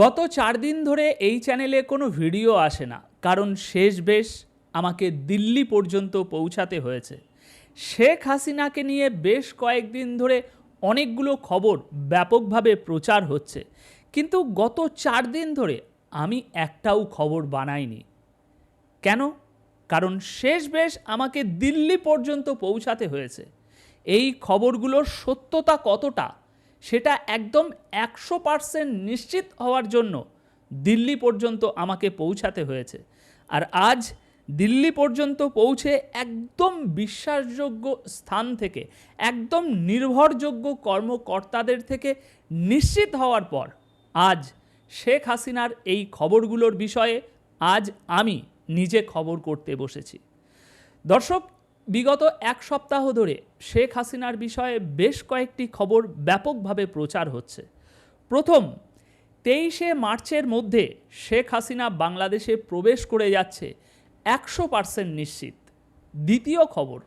গত চার দিন ধরে এই চ্যানেলে কোনো ভিডিও আসে না, কারণ শেষ বেশ আমাকে দিল্লি পর্যন্ত পৌঁছাতে হয়েছে। শেখ হাসিনাকে নিয়ে বেশ কয়েকদিন ধরে অনেকগুলো খবর ব্যাপকভাবে প্রচার হচ্ছে, কিন্তু গত চার দিন ধরে আমি একটাও খবর বানাইনি। কেন? কারণ শেষ বেশ আমাকে দিল্লি পর্যন্ত পৌঁছাতে হয়েছে। এই খবরগুলোর সত্যতা কতটা সেটা একদম একশো পার্সেন্ট নিশ্চিত হওয়ার জন্য দিল্লি পর্যন্ত আমাকে পৌঁছাতে হয়েছে। আর আজ দিল্লি পর্যন্ত পৌঁছে একদম বিশ্বাসযোগ্য স্থান থেকে, একদম নির্ভরযোগ্য কর্মকর্তাদের থেকে নিশ্চিত হওয়ার পর আজ শেখ হাসিনার এই খবরগুলোর বিষয়ে আজ আমি নিজে খবর করতে বসেছি। দর্শক বিগত এক সপ্তাহ ধরে শেখ হাসিনার বিষয়ে বেশ কয়েকটি খবর ব্যাপকভাবে প্রচার হচ্ছে। প্রথম, তেইশে মার্চের মধ্যে শেখ হাসিনা বাংলাদেশে প্রবেশ করে যাচ্ছে একশো পার্সেন্ট নিশ্চিত। দ্বিতীয় খবর,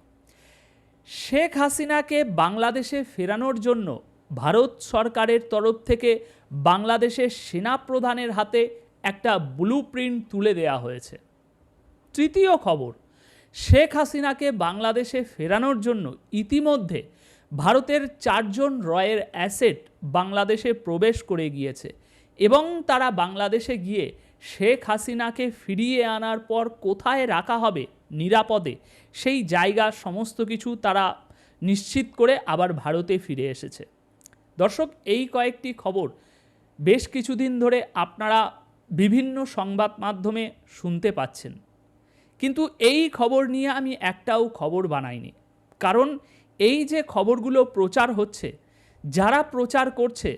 শেখ হাসিনাকে বাংলাদেশে ফেরানোর জন্য ভারত সরকারের তরফ থেকে বাংলাদেশের সেনাপ্রধানের হাতে একটা ব্লু প্রিন্ট তুলে দেওয়া হয়েছে। তৃতীয় খবর শেখ হাসিনাকে বাংলাদেশে ফেরানোর জন্য ইতিমধ্যে ভারতের চারজন রয়ের অ্যাসেট বাংলাদেশে প্রবেশ করে গিয়েছে এবং তারা বাংলাদেশে গিয়ে শেখ হাসিনাকে ফিরিয়ে আনার পর কোথায় রাখা হবে নিরাপদে সেই জায়গা সমস্ত কিছু তারা নিশ্চিত করে আবার ভারতে ফিরে এসেছে। দর্শক, এই কয়েকটি খবর বেশ কিছুদিন ধরে আপনারা বিভিন্ন সংবাদ মাধ্যমে শুনতে পাচ্ছেন। কিন্তু এই খবর নিয়ে আমি একটাও খবর বানাইনি। কারণ এই যে খবরগুলো প্রচার হচ্ছে, যারা প্রচার করছে,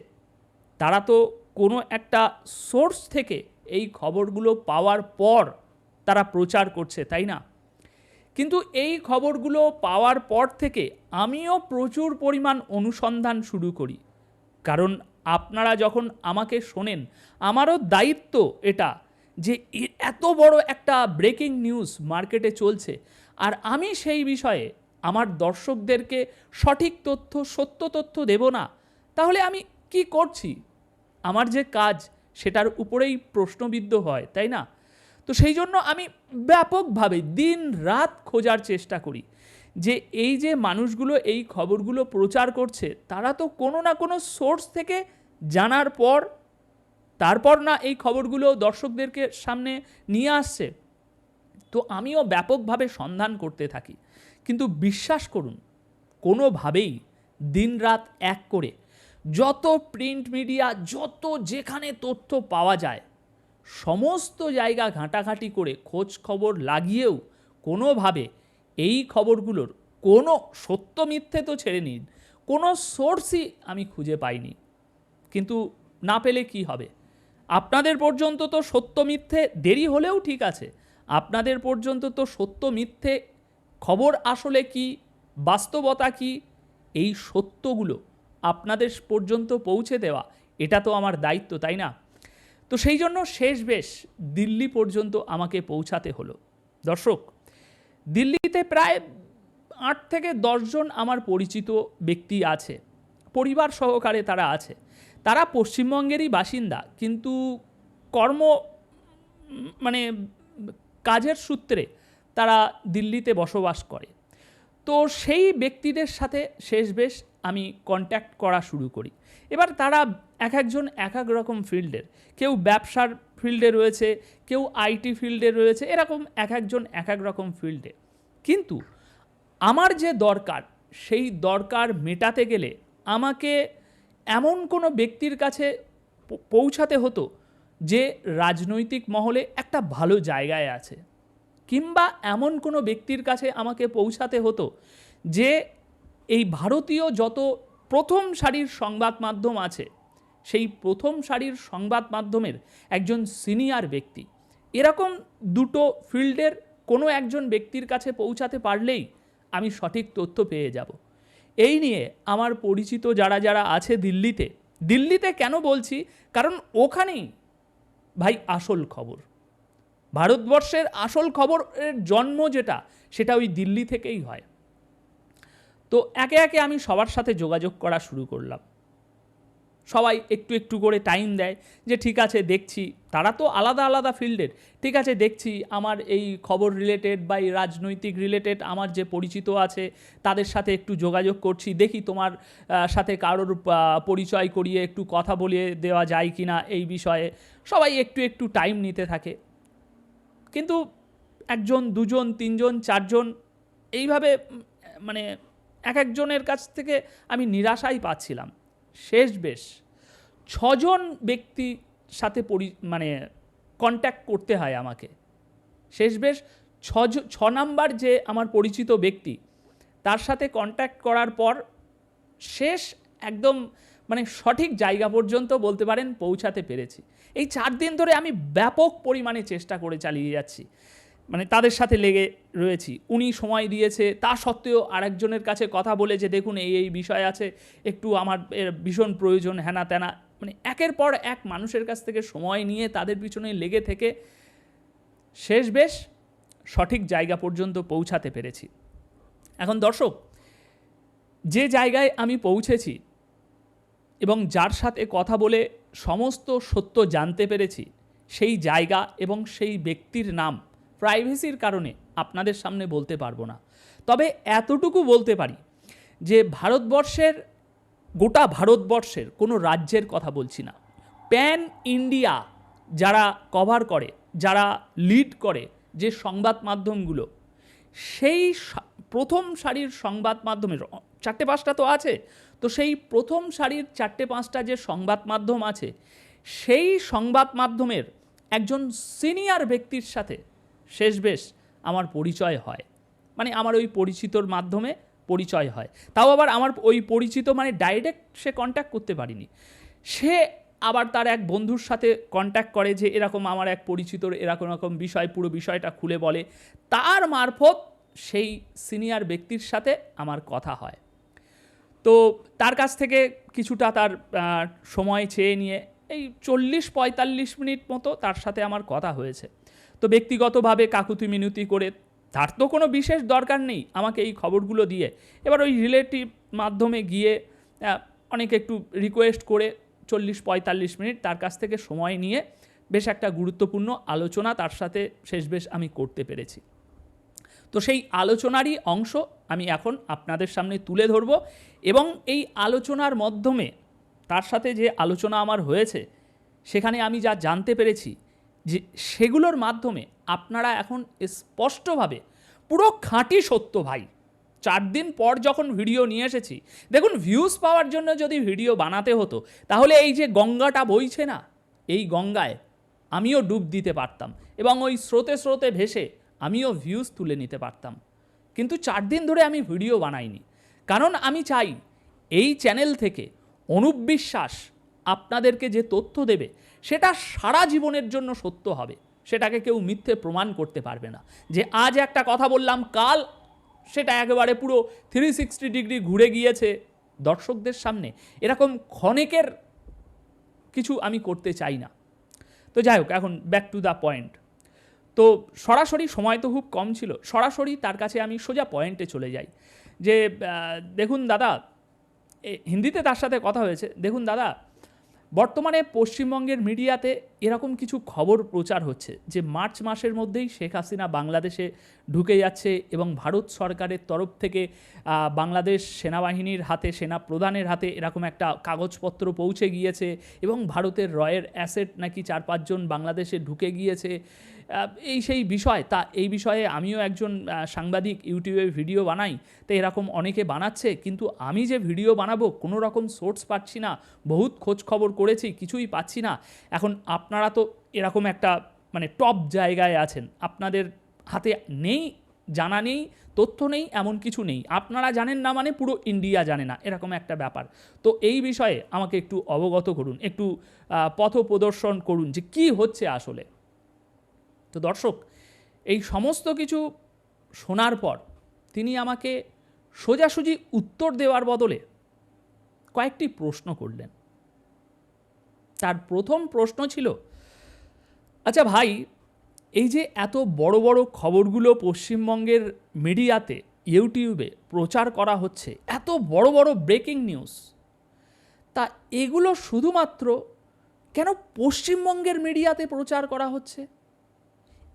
তারা তো কোনো একটা সোর্স থেকে এই খবরগুলো পাওয়ার পর তারা প্রচার করছে, তাই না? কিন্তু এই খবরগুলো পাওয়ার পর থেকে আমিও প্রচুর পরিমাণ অনুসন্ধান শুরু করি। কারণ আপনারা যখন আমাকে শোনেন, আমারও দায়িত্ব এটা যে এত বড় একটা ব্রেকিং নিউজ মার্কেটে চলছে। আর আমি সেই বিষয়ে আমার দর্শকদেরকে সঠিক তথ্য, সত্য তথ্য দেব না। তাহলে আমি কি করছি? আমার যে কাজ, সেটার উপরেই প্রশ্নবিদ্ধ হয়, তাই না? তো সেই জন্য আমি ব্যাপকভাবে দিন রাত খোঁজার চেষ্টা করি যে এই যে মানুষগুলো এই খবরগুলো প্রচার করছে, তারা তো কোনো না কোনো সোর্স থেকে জানার পর তারপর না এই খবরগুলো দর্শকদেরকে সামনে নিয়ে আসছে। তো আমিও ব্যাপকভাবে সন্ধান করতে থাকি। কিন্তু বিশ্বাস করুন, কোনোভাবেই দিনরাত এক করে যত প্রিন্ট মিডিয়া, যত যেখানে তথ্য পাওয়া যায়, সমস্ত জায়গা ঘাঁটাঘাঁটি করে খোঁজ খবর লাগিয়েও কোনোভাবে এই খবরগুলোর কোনো সত্য মিথ্যে তো ছেড়ে নিন, কোনো সোর্সই আমি খুঁজে পাইনি। কিন্তু না পেলে কি হবে? আপনাদের পর্যন্ত তো সত্য মিথ্যে দেরি হলেও ঠিক আছে। আপনাদের পর্যন্ত তো সত্য মিথ্যে খবর আসলে কি, বাস্তবতা কি, এই সত্যগুলো আপনাদের পর্যন্ত পৌঁছে দেওয়া, এটা তো আমার দায়িত্ব, তাই না? তো সেই জন্য শেষ বেশ দিল্লি পর্যন্ত আমাকে পৌঁছাতে হলো। দর্শক, দিল্লিতে প্রায় আট থেকে দশজন আমার পরিচিত ব্যক্তি আছে, পরিবার সহকারে তারা আছে। তারা পশ্চিমবঙ্গেরই বাসিন্দা, কিন্তু কর্ম মানে কাজের সূত্রে তারা দিল্লিতে বসবাস করে। তো সেই ব্যক্তিদের সাথে শেষ বেশ আমি কন্ট্যাক্ট করা শুরু করি। এবার তারা এক একজন এক এক রকম ফিল্ডের। কেউ ব্যবসার ফিল্ডে রয়েছে, কেউ আইটি ফিল্ডে রয়েছে, এরকম এক একজন এক এক রকম ফিল্ডে। কিন্তু আমার যে দরকার, সেই দরকার মেটাতে গেলে আমাকে এমন কোনো ব্যক্তির কাছে পৌঁছাতে হতো যে রাজনৈতিক মহলে একটা ভালো জায়গায় আছে। কিংবা এমন কোনো ব্যক্তির কাছে আমাকে পৌঁছাতে হতো যে এই ভারতীয় যত প্রথম সারির সংবাদ মাধ্যম আছে, সেই প্রথম সারির সংবাদ মাধ্যমের একজন সিনিয়র ব্যক্তি, এরকম দুটো ফিল্ডের কোনো একজন ব্যক্তির কাছে পৌঁছাতে পারলেই আমি সঠিক তথ্য পেয়ে যাব। এই নিয়ে আমার পরিচিত যারা যারা আছে দিল্লিতে দিল্লিতে কেন বলছি? কারণ ওখানেই ভাই আসল খবর। ভারতবর্ষের আসল খবরের জন্ম যেটা, সেটা ওই দিল্লি থেকেই হয়। তো একে একে আমি সবার সাথে যোগাযোগ করা শুরু করলাম। সবাই একটু একটু করে টাইম দেয় যে ঠিক আছে দেখছি। তারা তো আলাদা আলাদা ফিল্ডের ঠিক আছে দেখছি আমার এই খবর রিলেটেড বা এই রাজনৈতিক রিলেটেড আমার যে পরিচিত আছে, তাদের সাথে একটু যোগাযোগ করছি। দেখি তোমার সাথে কারোর পরিচয় করিয়ে একটু কথা বলিয়ে দেওয়া যায় কি না এই বিষয়ে। সবাই একটু একটু টাইম নিতে থাকে। কিন্তু একজন, দুজন, তিনজন, চারজন এইভাবে মানে এক একজনের কাছ থেকে আমি নিরাশাই পাচ্ছিলাম। শেষ বেশ। ছজন ব্যক্তি সাথে পরি মানে কন্ট্যাক্ট করতে হয় আমাকে। শেষ বেশ ছ ছ নাম্বার যে আমার পরিচিত ব্যক্তি, তার সাথে কন্ট্যাক্ট করার পর শেষ একদম মানে সঠিক জায়গা পর্যন্ত বলতে পারেন পৌঁছাতে পেরেছি। এই চার দিন ধরে আমি ব্যাপক পরিমাণে চেষ্টা করে চালিয়ে যাচ্ছি। মানে তাদের সাথে লেগে রয়েছি। উনি সময় দিয়েছে, তা সত্ত্বেও আরেকজনের কাছে কথা বলে যে, দেখুন, এই এই বিষয় আছে, একটু আমার এর ভীষণ প্রয়োজন হ্যানা ত্যানা মানে একের পর এক মানুষের কাছ থেকে সময় নিয়ে তাদের পিছনে লেগে থেকে শেষ বেশ সঠিক জায়গা পর্যন্ত পৌঁছাতে পেরেছি। এখন দর্শক, যে জায়গায় আমি পৌঁছেছি এবং যার সাথে কথা বলে সমস্ত সত্য জানতে পেরেছি, সেই জায়গা এবং সেই ব্যক্তির নাম প্রাইভেসির কারণে আপনাদের সামনে বলতে পারব না। তবে এতটুকু বলতে পারি যে ভারতবর্ষের, গোটা ভারতবর্ষের কোনো রাজ্যের কথা বলছি না। প্যান ইন্ডিয়া যারা কভার করে, যারা লিড করে যে সংবাদ মাধ্যমগুলো, সেই প্রথম সারির সংবাদ মাধ্যমের, চারটে পাঁচটা তো আছে, তো সেই প্রথম সারির চারটে পাঁচটা যে সংবাদ মাধ্যম আছে, সেই সংবাদ মাধ্যমের একজন সিনিয়র ব্যক্তির সাথে শেষ বেশ আমার পরিচয় হয়। মানে আমার ওই পরিচিতর মাধ্যমে পরিচয় হয়। তাও আবার আমার ওই পরিচিত মানে ডাইরেক্ট সে কন্ট্যাক্ট করতে পারিনি। সে আবার তার এক বন্ধুর সাথে কন্ট্যাক্ট করে যে এরকম আমার এক পরিচিতর এরকম এরকম বিষয়, পুরো বিষয়টা খুলে বলে। তার মারফত সেই সিনিয়র ব্যক্তির সাথে আমার কথা হয়। তো তার কাছ থেকে কিছুটা তার সময় চেয়ে নিয়ে এই চল্লিশ পঁয়তাল্লিশ মিনিট মতো তার সাথে আমার কথা হয়েছে। তো ব্যক্তিগতভাবে কাকুতি মিনতি করে, তার তো কোনো বিশেষ দরকার নেই আমাকে এই খবরগুলো দিয়ে। এবার ওই রিলেটিভ মাধ্যমে গিয়ে অনেক একটু রিকোয়েস্ট করে চল্লিশ পঁয়তাল্লিশ মিনিট তার কাছ থেকে সময় নিয়ে বেশ একটা গুরুত্বপূর্ণ আলোচনা তার সাথে শেষ বেশ আমি করতে পেরেছি। তো সেই আলোচনারই অংশ আমি এখন আপনাদের সামনে তুলে ধরব এবং এই আলোচনার মাধ্যমে তার সাথে যে আলোচনা আমার হয়েছে, সেখানে আমি যা জানতে পেরেছি যে সেগুলোর মাধ্যমে আপনারা এখন স্পষ্টভাবে পুরো খাঁটি সত্য ভাই। চার দিন পর যখন ভিডিও নিয়ে এসেছি, দেখুন ভিউজ পাওয়ার জন্য যদি ভিডিও বানাতে হতো, তাহলে এই যে গঙ্গাটা বইছে না, এই গঙ্গায় আমিও ডুব দিতে পারতাম এবং ওই স্রোতে স্রোতে ভেসে আমিও ভিউজ তুলে নিতে পারতাম। কিন্তু চার দিন ধরে আমি ভিডিও বানাইনি। কারণ আমি চাই এই চ্যানেল থেকে অনুপ বিশ্বাস আপনাদেরকে যে তথ্য দেবে, সেটা সারা জীবনের জন্য সত্য হবে। সেটাকে কেউ মিথ্যে প্রমাণ করতে পারবে না। যে আজ একটা কথা বললাম, কাল সেটা একেবারে পুরো থ্রি সিক্সটি ডিগ্রি ঘুরে গিয়েছে। দর্শকদের সামনে এরকম ক্ষণেকের কিছু আমি করতে চাই না। তো যাই হোক, এখন ব্যাক টু দ্য পয়েন্ট তো সরাসরি সময় তো খুব কম ছিল। সরাসরি তার কাছে আমি সোজা পয়েন্টে চলে যাই। যে দেখুন দাদা হিন্দিতে তার সাথে কথা হয়েছে। দেখুন দাদা বর্তমানে পশ্চিমবঙ্গের মিডিয়াতে এরকম কিছু খবর প্রচার হচ্ছে যে মার্চ মাসের মধ্যেই শেখ হাসিনা বাংলাদেশে ঢুকে যাচ্ছে এবং ভারত সরকারের তরফ থেকে বাংলাদেশ সেনাবাহিনীর হাতে সেনা প্রধানের হাতে এরকম একটা কাগজপত্র পৌঁছে গিয়েছে এবং ভারতের রয়ের অ্যাসেট নাকি চার পাঁচজন বাংলাদেশে ঢুকে গিয়েছে। এই সেই বিষয়, তা, এই বিষয়ে আমিও একজন সাংবাদিক ইউটিউবে ভিডিও বানাই, তো এরকম অনেকে বানাচ্ছে, কিন্তু আমি যে ভিডিও বানাবো, কোনো রকম সোর্স পাচ্ছি না, বহুত খোঁজ খবর করেছি, কিছুই পাচ্ছি না। এখন আপনারা তো এরকম একটা মানে টপ জায়গায় আছেন। আপনাদের হাতে নেই, জানা নেই, তথ্য নেই, এমন কিছু নেই। আপনারা জানেন না মানে পুরো ইন্ডিয়া জানে না, এরকম একটা ব্যাপার। তো এই বিষয়ে আমাকে একটু অবগত করুন, একটু পথ প্রদর্শন করুন যে কি হচ্ছে আসলে। তো দর্শক, এই সমস্ত কিছু শোনার পর তিনি আমাকে সোজাসুজি উত্তর দেওয়ার বদলে কয়েকটি প্রশ্ন করলেন। তার প্রথম প্রশ্ন ছিল আচ্ছা ভাই, এই যে এত বড় বড় খবরগুলো পশ্চিমবঙ্গের মিডিয়াতে, ইউটিউবে প্রচার করা হচ্ছে, এত বড় বড় ব্রেকিং নিউজ, তা এগুলো শুধুমাত্র কেন পশ্চিমবঙ্গের মিডিয়াতে প্রচার করা হচ্ছে?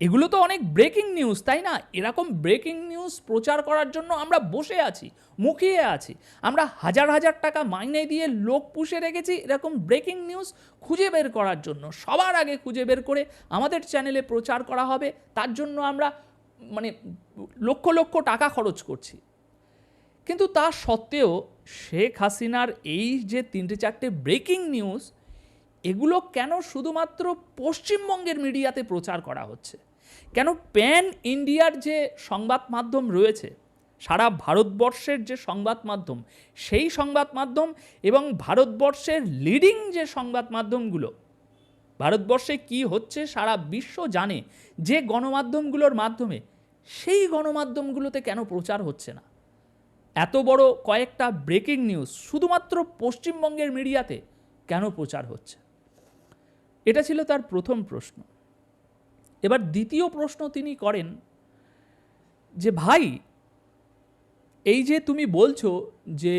এগুলো তো অনেক ব্রেকিং নিউজ তাই না? এরকম ব্রেকিং নিউজ প্রচার করার জন্য আমরা বসে আছি, মুখিয়ে আছি। আমরা হাজার হাজার টাকা মাইনে দিয়ে লোক পুষে রেখেছি এরকম ব্রেকিং নিউজ খুঁজে বের করার জন্য। সবার আগে খুঁজে বের করে আমাদের চ্যানেলে প্রচার করা হবে, তার জন্য আমরা মানে লক্ষ লক্ষ টাকা খরচ করছি। কিন্তু তা সত্ত্বেও শেখ হাসিনার এই যে তিনটে চারটে ব্রেকিং নিউজ এগুলো কেন শুধুমাত্র পশ্চিমবঙ্গের মিডিয়াতে প্রচার করা হচ্ছে? কেন প্যান ইন্ডিয়ার যে সংবাদ মাধ্যম রয়েছে, সারা ভারতবর্ষের যে সংবাদ মাধ্যম, সেই সংবাদ মাধ্যম এবং ভারতবর্ষের লিডিং যে সংবাদ মাধ্যমগুলো, ভারতবর্ষে কি হচ্ছে সারা বিশ্ব জানে, যে গণমাধ্যমগুলোর মাধ্যমে, সেই গণমাধ্যমগুলোতে কেন প্রচার হচ্ছে না? এত বড় কয়েকটা ব্রেকিং নিউজ শুধুমাত্র পশ্চিমবঙ্গের মিডিয়াতে কেন প্রচার হচ্ছে? এটা ছিল তার প্রথম প্রশ্ন। এবার দ্বিতীয় প্রশ্ন তিনি করেন যে, ভাই, এই যে তুমি বলছো যে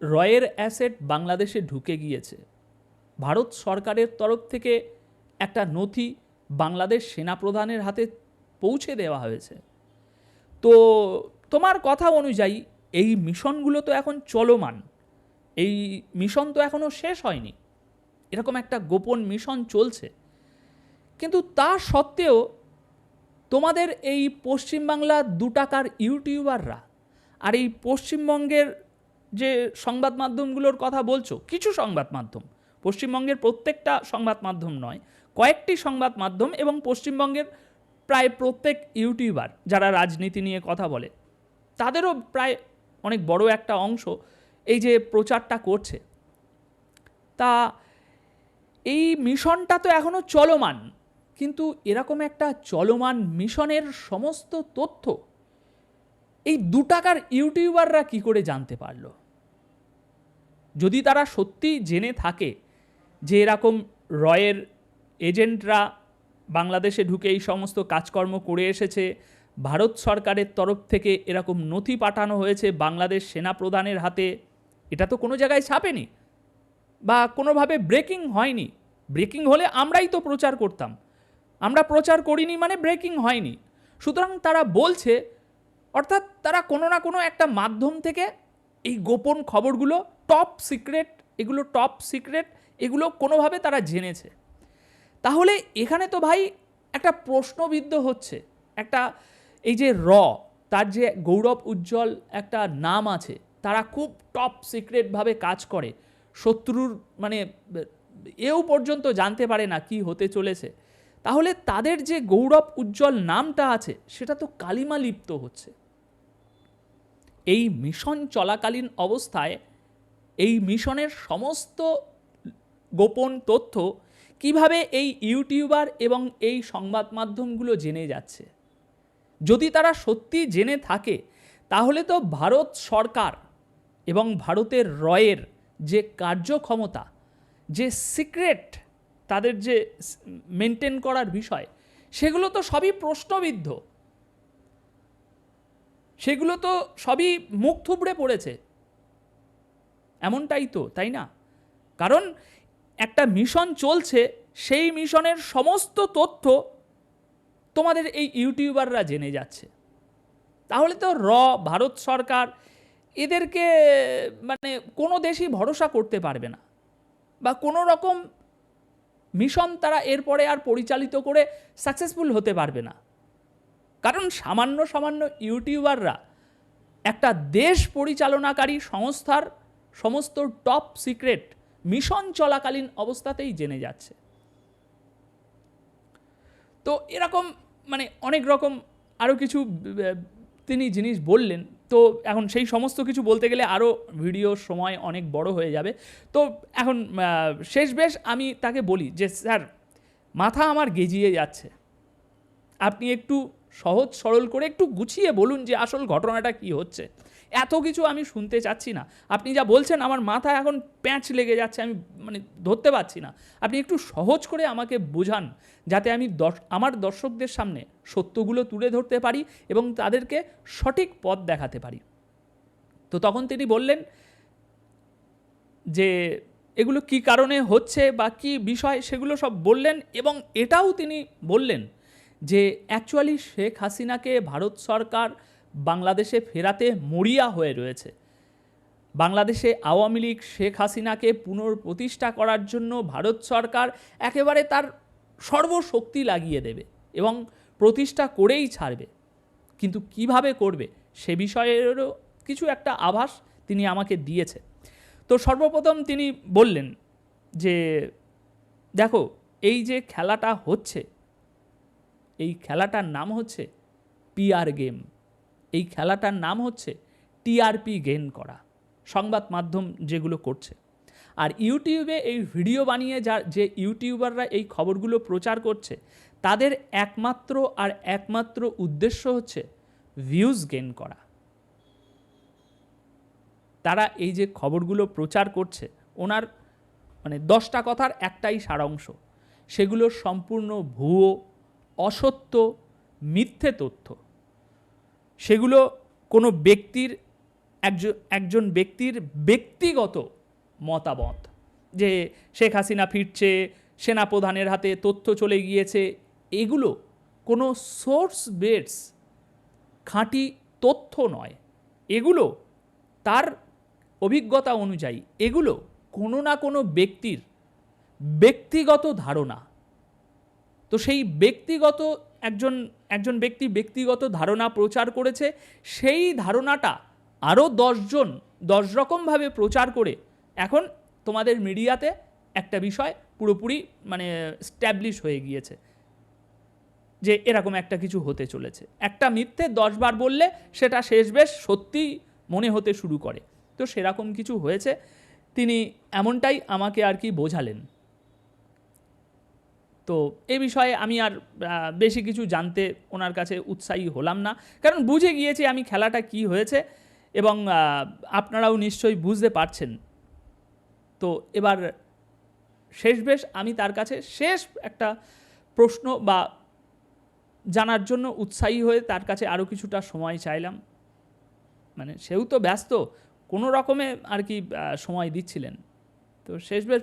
রয়ের অ্যাসেট বাংলাদেশে ঢুকে গিয়েছে, ভারত সরকারের তরফ থেকে একটা নথি বাংলাদেশ সেনাপ্রধানের হাতে পৌঁছে দেওয়া হয়েছে। তো তোমার কথা অনুযায়ী এই মিশনগুলো তো এখন চলমান, এই মিশন তো এখনও শেষ হয়নি। এরকম একটা গোপন মিশন চলছে। কিন্তু তা সত্ত্বেও তোমাদের এই পশ্চিমবাংলার দু টাকার ইউটিউবাররা আর এই পশ্চিমবঙ্গের যে সংবাদ মাধ্যমগুলোর কথা বলছো, কিছু সংবাদ মাধ্যম, পশ্চিমবঙ্গের প্রত্যেকটা সংবাদ মাধ্যম নয়, কয়েকটি সংবাদ মাধ্যম এবং পশ্চিমবঙ্গের প্রায় প্রত্যেক ইউটিউবার যারা রাজনীতি নিয়ে কথা বলে, তাদেরও প্রায় অনেক বড় একটা অংশ এই যে প্রচারটা করছে। তা এই মিশনটা তো এখনও চলমান। কিন্তু এরকম একটা চলমান মিশনের সমস্ত তথ্য এই দু টাকার ইউটিউবাররা কি করে জানতে পারল? যদি তারা সত্যি জেনে থাকে যে এরকম রয়ের এজেন্টরা বাংলাদেশে ঢুকে এই সমস্ত কাজকর্ম করে এসেছে, ভারত সরকারের তরফ থেকে এরকম নথি পাঠানো হয়েছে বাংলাদেশ সেনা প্রধানের হাতে, এটা তো কোনো জায়গায় ছাপেনি বা কোনোভাবে ব্রেকিং হয়নি। ব্রেকিং হলে আমরাই তো প্রচার করতাম। আমরা প্রচার করিনি মানে ব্রেকিং হয়নি। সুতরাং তারা বলছে, অর্থাৎ তারা কোনো না কোনো একটা মাধ্যম থেকে এই গোপন খবরগুলো টপ সিক্রেট এগুলো টপ সিক্রেট এগুলো কোনোভাবে তারা জেনেছে। তাহলে এখানে তো ভাই একটা প্রশ্নবিদ্ধ হচ্ছে। একটা এই যে র, তার যে গৌরব উজ্জ্বল একটা নাম আছে, তারা খুব টপ সিক্রেটভাবে কাজ করে। শত্রুর মানে এও পর্যন্ত জানতে পারে না কি হতে চলেছে। তাহলে তাদের যে গৌরব উজ্জ্বল নামটা আছে, সেটা তো কালিমা লিপ্ত হচ্ছে। এই মিশন চলাকালীন অবস্থায়, এই মিশনের সমস্ত গোপন তথ্য কীভাবে এই ইউটিউবার এবং এই সংবাদ মাধ্যমগুলো জেনে যাচ্ছে? যদি তারা সত্যি জেনে থাকে, তাহলে তো ভারত সরকার এবং ভারতের রয়ের যে কার্যক্ষমতা, যে সিক্রেট তাদের যে মেনটেন করার বিষয়, সেগুলো তো সবই প্রশ্নবিদ্ধ। সেগুলো তো সবই মুখ থুবড়ে পড়েছে। এমনটাই তো, তাই না? কারণ একটা মিশন চলছে, সেই মিশনের সমস্ত তথ্য তোমাদের এই ইউটিউবাররা জেনে যাচ্ছে। তাহলে তো র, ভারত সরকার এদেরকে মানে কোনো দেশই ভরসা করতে পারবে না। বা কোনো রকম মিশন তারা এরপরে আর পরিচালিত করে সাকসেসফুল হতে পারবে না। কারণ সামান্য সামান্য ইউটিউবাররা একটা দেশ পরিচালনাকারী সংস্থার সমস্ত টপ সিক্রেট মিশন চলাকালীন অবস্থাতেই জেনে যাচ্ছে। তো এরকম মানে অনেক রকম আরও কিছু তিনি জিনিস বললেন। তো এখন সেই সমস্ত কিছু বলতে গেলে আরও ভিডিও সময় অনেক বড় হয়ে যাবে। তো এখন শেষ বেশ আমি তাকে বলি যে, স্যার, মাথা আমার গেজিয়ে যাচ্ছে। আপনি একটু সহজ সরল করে একটু গুছিয়ে বলুন যে, আসল ঘটনাটা কি হচ্ছে? এত কিছু আমি শুনতে চাচ্ছি না। আপনি যা বলছেন আমার মাথা এখন প্যাঁচ লেগে যাচ্ছে, আমি মানে ধরতে পারছি না। আপনি একটু সহজ করে আমাকে বোঝান, যাতে আমি দর্শ, আমার দর্শকদের সামনে সত্যগুলো তুলে ধরতে পারি এবং তাদেরকে সঠিক পথ দেখাতে পারি। তো তখন তিনি বললেন যে, এগুলো কি কারণে হচ্ছে বা কি বিষয়? সেগুলো সব বললেন এবং এটাও তিনি বললেন যে, অ্যাকচুয়ালি শেখ হাসিনাকে ভারত সরকার বাংলাদেশে ফেরাতে মরিয়া হয়ে রয়েছে। বাংলাদেশে আওয়ামী লীগ শেখ হাসিনাকে পুনঃপ্রতিষ্ঠা করার জন্য ভারত সরকার একেবারে তার সর্বশক্তি লাগিয়ে দেবে এবং প্রতিষ্ঠা করেই ছাড়বে। কিন্তু কীভাবে করবে সে বিষয়েরও কিছু একটা আভাস তিনি আমাকে দিয়েছে তো সর্বপ্রথম তিনি বললেন যে, দেখো, এই যে খেলাটা হচ্ছে, এই খেলাটার নাম হচ্ছে পিআর গেম। এই খেলাটার নাম হচ্ছে টিআরপি গেইন করা, সংবাদ মাধ্যম যেগুলো করছে। আর ইউটিউবে এই ভিডিও বানিয়ে যা, যে ইউটিউবাররা এই খবরগুলো প্রচার করছে, তাদের একমাত্র আর একমাত্র উদ্দেশ্য হচ্ছে ভিউজ গেইন করা। তারা এই যে খবরগুলো প্রচার করছে, ওনার মানে দশটা কথার একটাই সারাংশ। সেগুলো সম্পূর্ণ ভুয়ো, অসত্য, মিথ্যে তথ্য। সেগুলো কোনো ব্যক্তির একজন একজন ব্যক্তির ব্যক্তিগত মতামত যে শেখ হাসিনা ফিরছে, সেনাপ্রধানের হাতে তথ্য চলে গিয়েছে, এগুলো কোনো সোর্স বেডস খাঁটি তথ্য নয়। এগুলো তার অভিজ্ঞতা অনুযায়ী, এগুলো কোনো না কোনো ব্যক্তির ব্যক্তিগত ধারণা। তো সেই ব্যক্তিগত একজন একজন ব্যক্তি ব্যক্তিগত ধারণা প্রচার করেছে, সেই ধারণাটা আরও দশজন দশ রকমভাবে প্রচার করে এখন তোমাদের মিডিয়াতে একটা বিষয় পুরোপুরি মানে স্ট্যাবলিশ হয়ে গিয়েছে যে এরকম একটা কিছু হতে চলেছে। একটা মিথ্যে দশবার বললে সেটা শেষ বেশ সত্যি মনে হতে শুরু করে। তো সেরকম কিছু হয়েছে, তিনি এমনটাই আমাকে আর কি বোঝালেন। তো এ বিষয়ে আমি আর বেশি কিছু জানতে ওনার কাছে উৎসাহী হলাম না। কারণ বুঝে গিয়েছি আমি খেলাটা কি হয়েছে এবং আপনারাও নিশ্চয়ই বুঝতে পারছেন। তো এবার শেষ বেশ, আমি তার কাছে শেষ একটা প্রশ্ন বা জানার জন্য উৎসাহী হয়ে তার কাছে আরও কিছুটা সময় চাইলাম। মানে সেও তো ব্যস্ত, কোনো রকমে আর কি সময় দিচ্ছিলেন। তো শেষ বেশ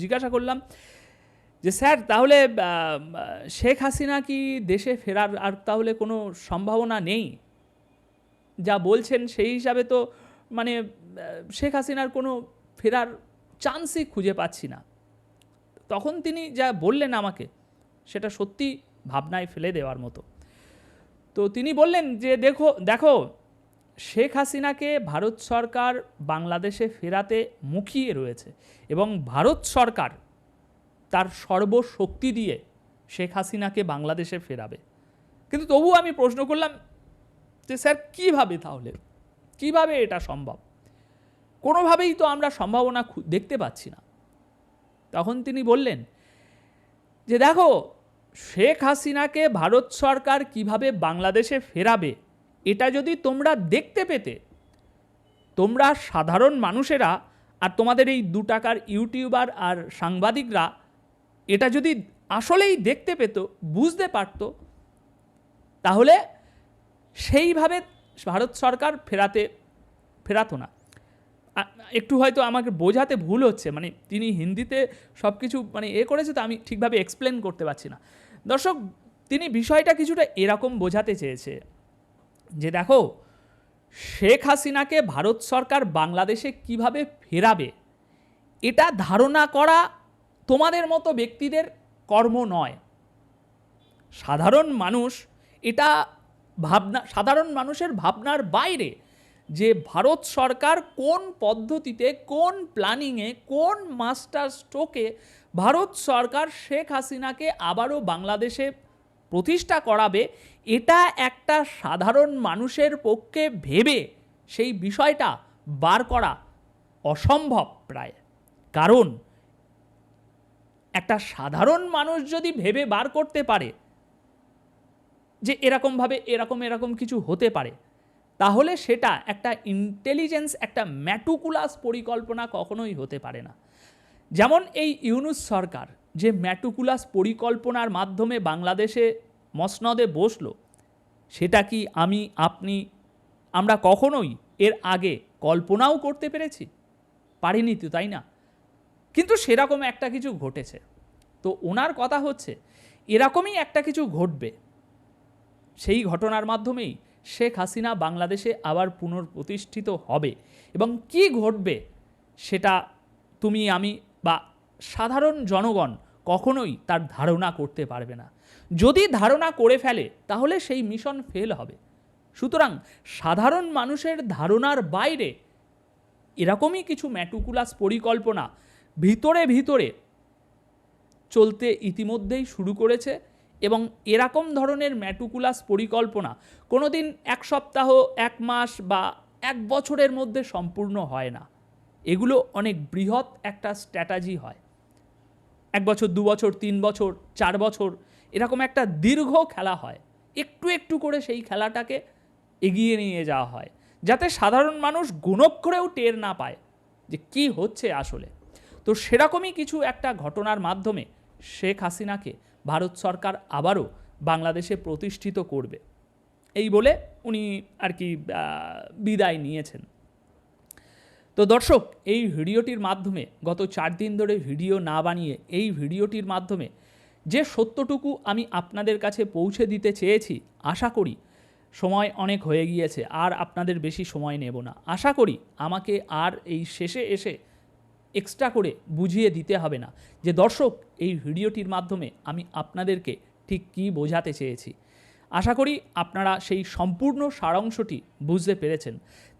জিজ্ঞাসা করলাম যে, স্যার, তাহলে শেখ হাসিনা কি দেশে ফেরার আর তাহলে কোনো সম্ভাবনা নেই? যা বলছেন সেই হিসাবে তো মানে শেখ হাসিনার কোনো ফেরার চান্সই খুঁজে পাচ্ছি না। তখন তিনি যা বললেন আমাকে, সেটা সত্যি ভাবনায় ফেলে দেওয়ার মতো। তো তিনি বললেন যে, দেখো দেখো, শেখ হাসিনাকে ভারত সরকার বাংলাদেশে ফেরাতে মুখিয়ে রয়েছে এবং ভারত সরকার তার সর্বশক্তি দিয়ে শেখ হাসিনাকে বাংলাদেশে ফেরাবে। কিন্তু তবু আমি প্রশ্ন করলাম যে, স্যার, কীভাবে তাহলে? কীভাবে এটা সম্ভব? কোনোভাবেই তো আমরা সম্ভাবনা দেখতে পাচ্ছি না। তখন তিনি বললেন যে, দেখো, শেখ হাসিনাকে ভারত সরকার কীভাবে বাংলাদেশে ফেরাবে, এটা যদি তোমরা দেখতে পেতে, তোমরা সাধারণ মানুষেরা আর তোমাদের এই দু টাকার ইউটিউবার আর সাংবাদিকরা এটা যদি আসলেই দেখতে পেত, বুঝতে পারত, তাহলে সেইভাবে ভারত সরকার ফেরাতে, ফেরাতো না। একটু হয়তো আমাকে বোঝাতে ভুল হচ্ছে মানে তিনি হিন্দিতে সব কিছু মানে এ করেছে তো আমি ঠিকভাবে এক্সপ্লেন করতে পারছি না। দর্শক, তিনি বিষয়টা কিছুটা এরকম বোঝাতে চেয়েছে যে দেখো, শেখ হাসিনাকে ভারত সরকার বাংলাদেশে কীভাবে ফেরাবে, এটা ধারণা করা তোমাদের মতো ব্যক্তিদের কর্ম নয়। সাধারণ মানুষ এটা ভাবনা, সাধারণ মানুষের ভাবনার বাইরে যে ভারত সরকার কোন পদ্ধতিতে, কোন প্ল্যানিংয়ে, কোন মাস্টার স্ট্রোকে ভারত সরকার শেখ হাসিনাকে আবারও বাংলাদেশে প্রতিষ্ঠা করাবে, এটা একটা সাধারণ মানুষের পক্ষে ভেবে সেই বিষয়টা বার করা অসম্ভব প্রায়। কারণ একটা সাধারণ মানুষ যদি ভেবে বার করতে পারে যে এরকমভাবে এরকম এরকম কিছু হতে পারে, তাহলে সেটা একটা ইন্টেলিজেন্স একটা ম্যাটুকুলাস পরিকল্পনা কখনোই হতে পারে না। যেমন এই ইউনুস সরকার যে ম্যাটুকুলাস পরিকল্পনার মাধ্যমে বাংলাদেশে মসনদে বসল, সেটা কি আমি, আপনি, আমরা কখনোই এর আগে কল্পনাও করতে পেরেছি? পারিনি তো, তাই না? কিন্তু সেরকম একটা কিছু ঘটেছে। তো ওনার কথা হচ্ছে, এরকমই একটা কিছু ঘটবে। সেই ঘটনার মাধ্যমেই শেখ হাসিনা বাংলাদেশে আবার পুনর্প্রতিষ্ঠিত হবে। এবং কি ঘটবে সেটা তুমি, আমি বা সাধারণ জনগণ কখনোই তার ধারণা করতে পারবে না। যদি ধারণা করে ফেলে, তাহলে সেই মিশন ফেল হবে। সুতরাং সাধারণ মানুষের ধারণার বাইরে এরকমই কিছু ম্যাটুকুলাস পরিকল্পনা ভিতরে ভিতরে চলতে ইতিমধ্যেই শুরু করেছে এবং এরকম ধরনের ম্যাটুকুলাস পরিকল্পনা কোনো দিন এক সপ্তাহ, এক মাস বা এক বছরের মধ্যে সম্পূর্ণ হয় না। এগুলো অনেক বৃহৎ একটা স্ট্র্যাটাজি হয়। এক বছর, দু বছর, তিন বছর, চার বছর, এরকম একটা দীর্ঘ খেলা হয়। একটু একটু করে সেই খেলাটাকে এগিয়ে নিয়ে যাওয়া হয়, যাতে সাধারণ মানুষ গুণক্ষরেও টের না পায় যে কি হচ্ছে আসলে। তো সেরকমই কিছু একটা ঘটনার মাধ্যমে শেখ হাসিনাকে ভারত সরকার আবারও বাংলাদেশে প্রতিষ্ঠিত করবে। এই বলে উনি আর কি বিদায় নিয়েছেন। তো দর্শক, এই ভিডিওটির মাধ্যমে, গত চার দিন ধরে ভিডিও না বানিয়ে এই ভিডিওটির মাধ্যমে যে সত্যটুকু আমি আপনাদের কাছে পৌঁছে দিতে চেয়েছি, আশা করি সময় অনেক হয়ে গিয়েছে, আর আপনাদের বেশি সময় নেব না। আশা করি আমাকে আর এই শেষে এসে এক্সট্রা করে বুঝিয়ে দিতে হবে না। যে দর্শক, এই ভিডিওটির মাধ্যমে আমি আপনাদেরকে ঠিক কী বোঝাতে চেয়েছি। আশা করি আপনারা সেই সম্পূর্ণ সারাংশটি বুঝতে পেরেছেন।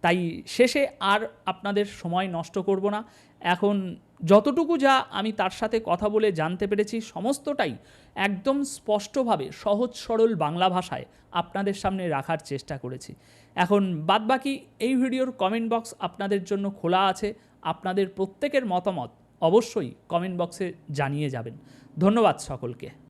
তাই শেষে আর আপনাদের সময় নষ্ট করব না। এখন যতটুকু যা আমি তার সাথে কথা বলে জানতে পেরেছি, সমস্তটাই একদম স্পষ্টভাবে, সহজ সরল বাংলা ভাষায় আপনাদের সামনে রাখার চেষ্টা করেছি। এখন বাদবাকি এই ভিডিওর কমেন্ট বক্স আপনাদের জন্য খোলা আছে। আপনাদের প্রত্যেকের মতামত অবশ্যই কমেন্ট বক্সে জানিয়ে যাবেন। ধন্যবাদ সকলকে।